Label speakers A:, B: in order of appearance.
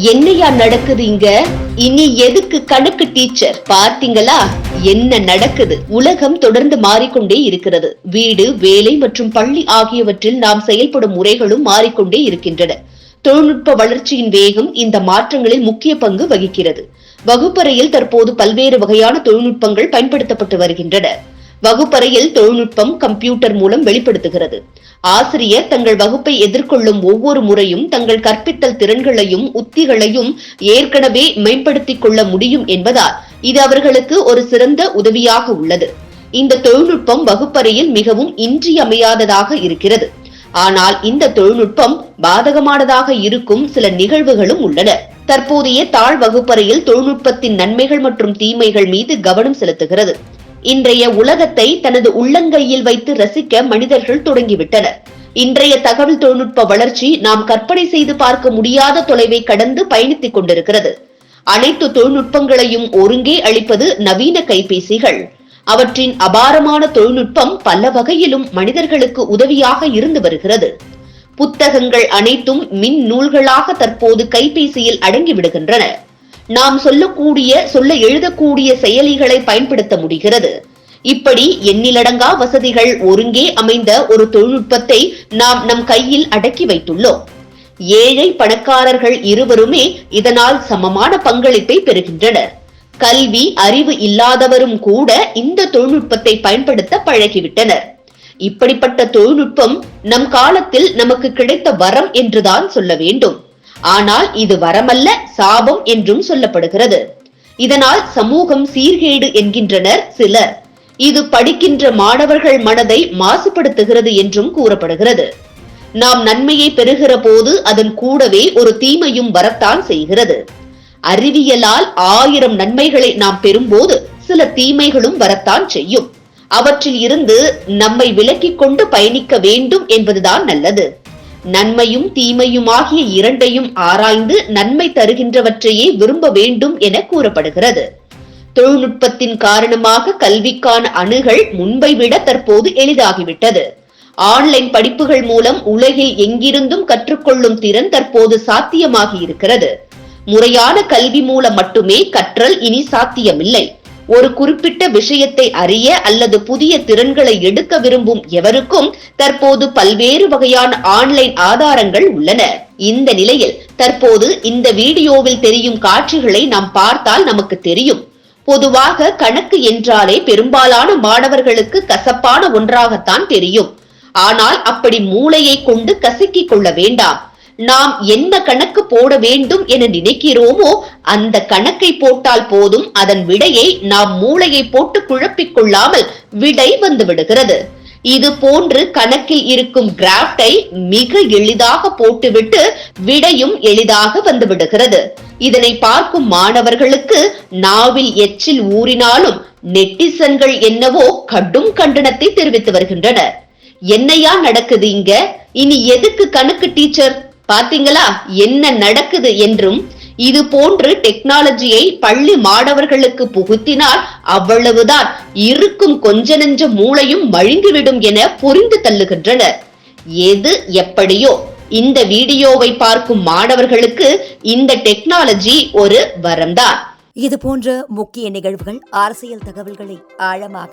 A: என்னையா நடக்குது இங்க? இனி எதுக்கு கணக்கு டீச்சர்? பார்த்தீங்களா? என்ன நடக்குது? உலகம் தொடர்ந்து மாறிக்கொண்டே இருக்கிறது. வீடு வேலை மற்றும் பள்ளி ஆகியவற்றில் நாம் செயல்படும் முறைகளும் மாறிக்கொண்டே இருக்கின்றன. தொழில்நுட்ப வளர்ச்சியின் வேகம் இந்த மாற்றங்களில் முக்கிய பங்கு வகிக்கிறது. வகுப்பறையில் தற்போது பல்வேறு வகையான தொழில்நுட்பங்கள் பயன்படுத்தப்பட்டு வருகின்றன. வகுப்பறையில் தொழில்நுட்பம் கம்ப்யூட்டர் மூலம் வெளிப்படுத்துகிறது. ஆசிரியர் தங்கள் வகுப்பை எதிர்கொள்ளும் ஒவ்வொரு முறையும் தங்கள் கற்பித்தல் திறன்களையும் உத்திகளையும் ஏற்கனவே மேம்படுத்திக் கொள்ள முடியும் என்பதால் இது அவர்களுக்கு ஒரு சிறந்த உதவியாக உள்ளது. இந்த தொழில்நுட்பம் வகுப்பறையில் மிகவும் இன்றியமையாததாக இருக்கிறது. ஆனால் இந்த தொழில்நுட்பம் பாதகமானதாக இருக்கும் சில நிகழ்வுகளும் உள்ளன. தற்போதைய தாழ் வகுப்பறையில் தொழில்நுட்பத்தின் நன்மைகள் மற்றும் தீமைகள் மீது கவனம் செலுத்துகிறது. இன்றைய உலகத்தை தனது உள்ளங்கையில் வைத்து ரசிக்க மனிதர்கள் தொடங்கிவிட்டனர். இன்றைய தகவல் தொழில்நுட்ப வளர்ச்சி நாம் கற்பனை செய்து பார்க்க முடியாத தொலைவை கடந்து பயணித்துக் கொண்டிருக்கிறது. அனைத்து தொழில்நுட்பங்களையும் ஒருங்கே அளிப்பது நவீன கைபேசிகள். அவற்றின் அபாரமான தொழில்நுட்பம் பல வகையிலும் மனிதர்களுக்கு உதவியாக இருந்து வருகிறது. புத்தகங்கள் அனைத்தும் மின் நூல்களாக தற்போது கைபேசியில் அடங்கிவிடுகின்றன. நாம் சொல்லக்கூடிய சொல்ல எழுதக்கூடிய செயலிகளை பயன்படுத்த முடிகிறது. இப்படி எண்ணிலடங்கா வசதிகள் ஒருங்கே அமைந்த ஒரு தொழில்நுட்பத்தை நாம் நம் கையில் அடக்கி வைத்துள்ளோம். ஏழை பணக்காரர்கள் இருவருமே இதனால் சமமான பங்களிப்பை பெறுகின்றனர். கல்வி அறிவு இல்லாதவரும் கூட இந்த தொழில்நுட்பத்தை பயன்படுத்த பழகிவிட்டனர். இப்படிப்பட்ட தொழில்நுட்பம் நம் காலத்தில் நமக்கு கிடைத்த வரம் என்றுதான் சொல்ல வேண்டும். ஆனால் இது வரமல்ல சாபம் என்றும் சொல்லப்படுகிறது. இதனால் சமூகம் சீர்கேடு என்கின்றனர் சிலர். இது படிக்கின்ற மாணவர்கள் மனதை மாசுபடுத்துகிறது என்றும் கூறப்படுகிறது. நாம் நன்மையை பெறுகிற போது அதன் கூடவே ஒரு தீமையும் வரத்தான் செய்கிறது. அறிவியலால் ஆயிரம் நன்மைகளை நாம் பெறும்போது சில தீமைகளும் வரத்தான் செய்யும். அவற்றில் இருந்து நம்மை விலக்கிக் கொண்டு பயணிக்க வேண்டும் என்பதுதான் நல்லது. நன்மையும் தீமையுமாகிய இரண்டையும் ஆராய்ந்து நன்மை தருகின்றவற்றையே விரும்ப வேண்டும் என கூறப்படுகிறது. தொழில்நுட்பத்தின் காரணமாக கல்விக்கான அணுகள் முன்பை விட தற்போது எளிதாகிவிட்டது. ஆன்லைன் படிப்புகள் மூலம் உலகில் எங்கிருந்தும் கற்றுக்கொள்ளும் திறன் தற்போது சாத்தியமாகி இருக்கிறது. முறையான கல்வி மூலம் மட்டுமே கற்றல் இனி சாத்தியமில்லை. ஒரு குறிப்பிட்ட விஷயத்தை அறிய அல்லது புதிய திறன்களை எடுக்க விரும்பும் எவருக்கும் தற்போது பல்வேறு வகையான ஆன்லைன் ஆதாரங்கள் உள்ளன. இந்த நிலையில் தற்போது இந்த வீடியோவில் தெரியும் காட்சிகளை நாம் பார்த்தால் நமக்கு தெரியும். பொதுவாக கணக்கு என்றாலே பெரும்பாலான மாணவர்களுக்கு கசப்பான ஒன்றாகத்தான் தெரியும். ஆனால் அப்படி மூளையை கொண்டு கசக்கிக் கொள்ள வேண்டாம். நாம் என்ன கணக்கு போட வேண்டும் என நினைக்கிறோமோ அந்த கணக்கை போட்டால் போதும். அதன் விடையை நாம் மூளையை போட்டு குழப்பிக் கொள்ளாமல் விடை வந்து விடுகிறது. இது போன்று கணக்கில் இருக்கும் கிராஃப்டை மிக எளிதாக போட்டுவிட்டு விடையும் எளிதாக வந்துவிடுகிறது இதனை பார்க்கும் மாணவர்களுக்கு நாவில் எச்சில் ஊறினாலும் நெட்டிசன்கள் என்னவோ கடும் கண்டனத்தை தெரிவித்து வருகின்றனர் என்னையா நடக்குது இங்க? இனி எதுக்கு கணக்கு டீச்சர்? பாத்தீங்களா? என்ன நடக்குது என்றும் இது போன்று டெக்னாலஜியை பள்ளி மாணவர்களுக்கு புகுத்தினால் அவ்வளவுதான். இருக்கும் கொஞ்ச நெஞ்ச மூளையும் மழுங்கிவிடும் என புரிந்து தள்ளுகின்றனர். எது எப்படியோ இந்த வீடியோவை பார்க்கும் மாணவர்களுக்கு இந்த டெக்னாலஜி ஒரு வரம்தான்.
B: இது போன்ற முக்கிய நிகழ்வுகள் அரசியல் தகவல்களை ஆழமாக